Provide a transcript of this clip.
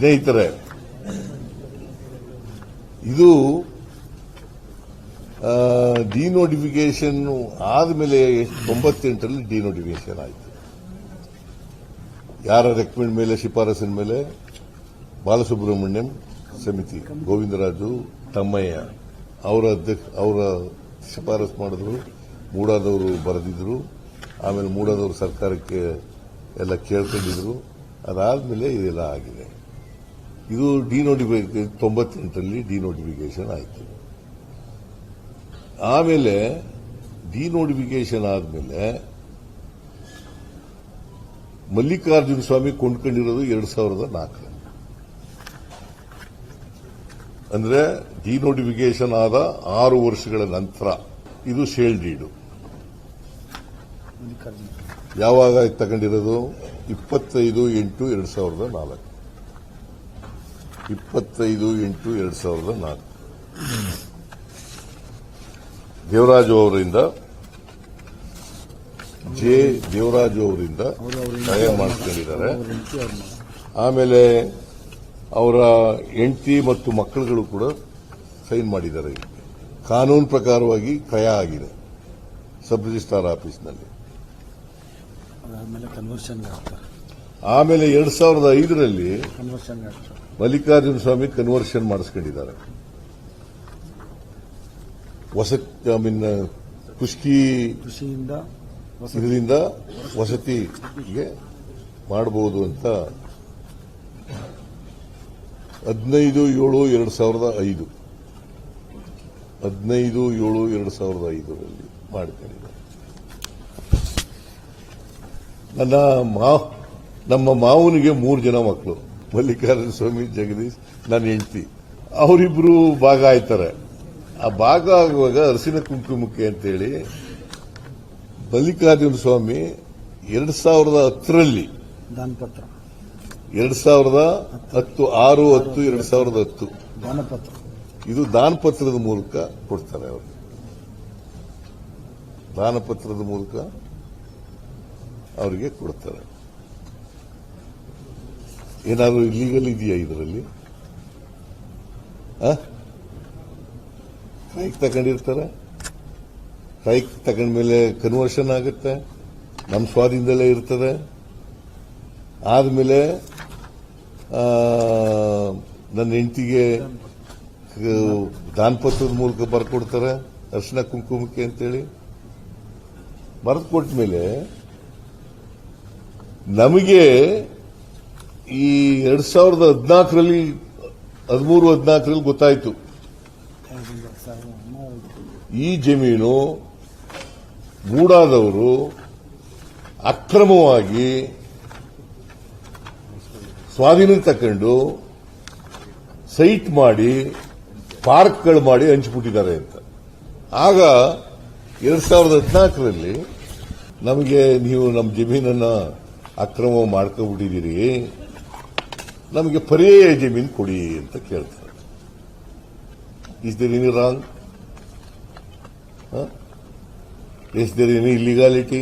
ಸ್ನೇಹಿತರೆ, ಇದು ಡಿನೋಟಿಫಿಕೇಶನ್ ಆದಮೇಲೆ ತೊಂಬತ್ತೆಂಟರಲ್ಲಿ ಡಿನೋಟಿಫಿಕೇಶನ್ ಆಯಿತು. ಯಾರ ರೆಕಮೆಂಡ್ ಮೇಲೆ, ಶಿಫಾರಸಿನ ಮೇಲೆ? ಬಾಲಸುಬ್ರಹ್ಮಣ್ಯಂ ಸಮಿತಿ, ಗೋವಿಂದರಾಜು ತಮ್ಮಯ್ಯ, ಅವರ ಅಧ್ಯಕ್ಷ, ಅವರ ಶಿಫಾರಸು ಮಾಡಿದ್ರು, ಮೂಡಾದವರು ಬರೆದಿದ್ರು, ಆಮೇಲೆ ಮೂಡಾದವರು ಸರ್ಕಾರಕ್ಕೆ ಎಲ್ಲ ಕೇಳ್ಕೊಂಡಿದ್ರು, ಅದಾದ್ಮೇಲೆ ಇದೆಲ್ಲ ಆಗಿದೆ. ಇದು ಡಿನೋಟಿಫಿಕೇಶನ್ ತೊಂಬತ್ತೆಂಟರಲ್ಲಿ ಡಿನೋಟಿಫಿಕೇಶನ್ ಆಯಿತು. ಆಮೇಲೆ ಡಿನೋಟಿಫಿಕೇಶನ್ ಆದಮೇಲೆ ಮಲ್ಲಿಕಾರ್ಜುನ ಸ್ವಾಮಿ ಕೊಂಡ್ಕೊಂಡಿರೋದು ಎರಡು ಸಾವಿರದ ನಾಲ್ಕು ಅಂದ್ರೆ ಡಿನೋಟಿಫಿಕೇಶನ್ ಆದ ಆರು ವರ್ಷಗಳ ನಂತರ ಇದು ಶೇಲ್ ಡೀಡು. ಯಾವಾಗ ತಗೊಂಡಿರೋದು? ಇಪ್ಪತ್ತೈದು ಎಂಟು ಎರಡು ಸಾವಿರದ ನಾಲ್ಕು. ಇಪ್ಪತ್ತೈದು ಎಂಟು ಎರಡು ಸಾವಿರದ ನಾಲ್ಕು. ದೇವರಾಜು ಅವರಿಂದ, ಜೆ ದೇವರಾಜು ಅವರಿಂದ ಸಹಾಯ ಮಾಡಿಸ್ಕೊಂಡಿದ್ದಾರೆ. ಆಮೇಲೆ ಅವರ ಹೆಂಡತಿ ಮತ್ತು ಮಕ್ಕಳುಗಳು ಕೂಡ ಸೈನ್ ಮಾಡಿದ್ದಾರೆ. ಕಾನೂನು ಪ್ರಕಾರವಾಗಿ ಕ್ರಯ ಆಗಿದೆ ಸಬ್ ರಿಜಿಸ್ಟ್ರಾರ್ ಆಫೀಸ್ನಲ್ಲಿ. ಆಮೇಲೆ ಎರಡ್ ಸಾವಿರದ ಐದರಲ್ಲಿ ಮಲ್ಲಿಕಾರ್ಜುನ ಸ್ವಾಮಿ ಕನ್ವರ್ಷನ್ ಮಾಡಿಸ್ಕೊಂಡಿದ್ದಾರೆ. ವಸತಿ ಐ ಮೀನ್ ಹೊಸ ಇದರಿಂದ ವಸತಿಗೆ ಮಾಡಬಹುದು ಅಂತ ಹದಿನೈದು ಏಳು ಎರಡು ಸಾವಿರದ ಐದು. ಹದಿನೈದು ಏಳು ಎರಡು ಸಾವಿರದ ಐದರಲ್ಲಿ ಮಾಡ್ಕೊಂಡಿದ್ದಾರೆ. ನನ್ನ ಮಾ ನಮ್ಮ ಮಾವನಿಗೆ ಮೂರು ಜನ ಮಕ್ಕಳು. ಮಲ್ಲಿಕಾರ್ಜುನ ಸ್ವಾಮಿ ಜಗದೀಶ್ ನನ್ನ ಹೆಂಡತಿ. ಅವರಿಬ್ರು ಭಾಗ ಆಯ್ತಾರೆ. ಆ ಭಾಗ ಆಗುವಾಗ ಅರಸಿನ ಕುಂಕುಮಕ್ಕೆ ಅಂತೇಳಿ ಮಲ್ಲಿಕಾರ್ಜುನ ಸ್ವಾಮಿ ಎರಡ್ ಸಾವಿರದ ಹತ್ತರಲ್ಲಿ ದಾನಪತ್ರ. ಎರಡ್ ಸಾವಿರದ ಹತ್ತು ಆರು ಹತ್ತು ಎರಡ್ ಸಾವಿರದ ಹತ್ತು. ದಾನಪತ್ರ. ಇದು ದಾನಪತ್ರದ ಮೂಲಕ ಕೊಡ್ತಾರೆ ಅವರು. ದಾನಪತ್ರದ ಮೂಲಕ ಅವರಿಗೆ ಕೊಡ್ತಾರೆ. ಏನಾದರೂ ಇಲ್ಲಿಗಲ್ ಇದೆಯಾ ಇದರಲ್ಲಿ? ಕೈಗೆ ತಗೊಂಡಿರ್ತಾರೆ? ಕೈಗೆ ತಗೊಂಡ್ಮೇಲೆ ಕನ್ವರ್ಷನ್ ಆಗುತ್ತೆ? ನಮ್ಮ ಸ್ವಾದಿಂದಲೇ ಇರ್ತದೆ? ಆದ್ಮೇಲೆ ನನ್ನ ಹೆಂಡತಿಗೆ ದಾನಪತ್ರದ ಮೂಲಕ ಬರ್ಕೊಡ್ತಾರೆ, ಅರ್ಶಿನ ಕುಂಕುಮಕ್ಕೆ ಅಂತೇಳಿ. ಬರೆದು ಕೊಟ್ಟ ಮೇಲೆ ನಮಗೆ ಈ ಎರಡ್ ಸಾವಿರದ ಹದಿನಾಲ್ಕರಲ್ಲಿ, ಹದಿಮೂರು ಹದಿನಾಲ್ಕರಲ್ಲಿ ಗೊತ್ತಾಯ್ತು. ಈ ಜಮೀನು ಮೂಡಾದವರು ಅಕ್ರಮವಾಗಿ ಸ್ವಾಧೀನ ತಕೊಂಡು ಸೈಟ್ ಮಾಡಿ, ಪಾರ್ಕ್ಗಳು ಮಾಡಿ ಹಂಚಿಬಿಟ್ಟಿದ್ದಾರೆ ಅಂತ ಆಗ ಎರಡ್ ಸಾವಿರದ ಹದಿನಾಲ್ಕರಲ್ಲಿ ನಮಗೆ ನೀವು ನಮ್ಮ ಜಮೀನನ್ನ ಅಕ್ರಮ ಮಾಡ್ಕೊಂಡ್ಬಿಟ್ಟಿದ್ದೀರಿ ನಮಗೆ ಪರ್ಯಾಯ ಜಮೀನು ಕೊಡಿ ಅಂತ ಕೇಳ್ತಾರೆ. Is there any wrong Is there any illegality?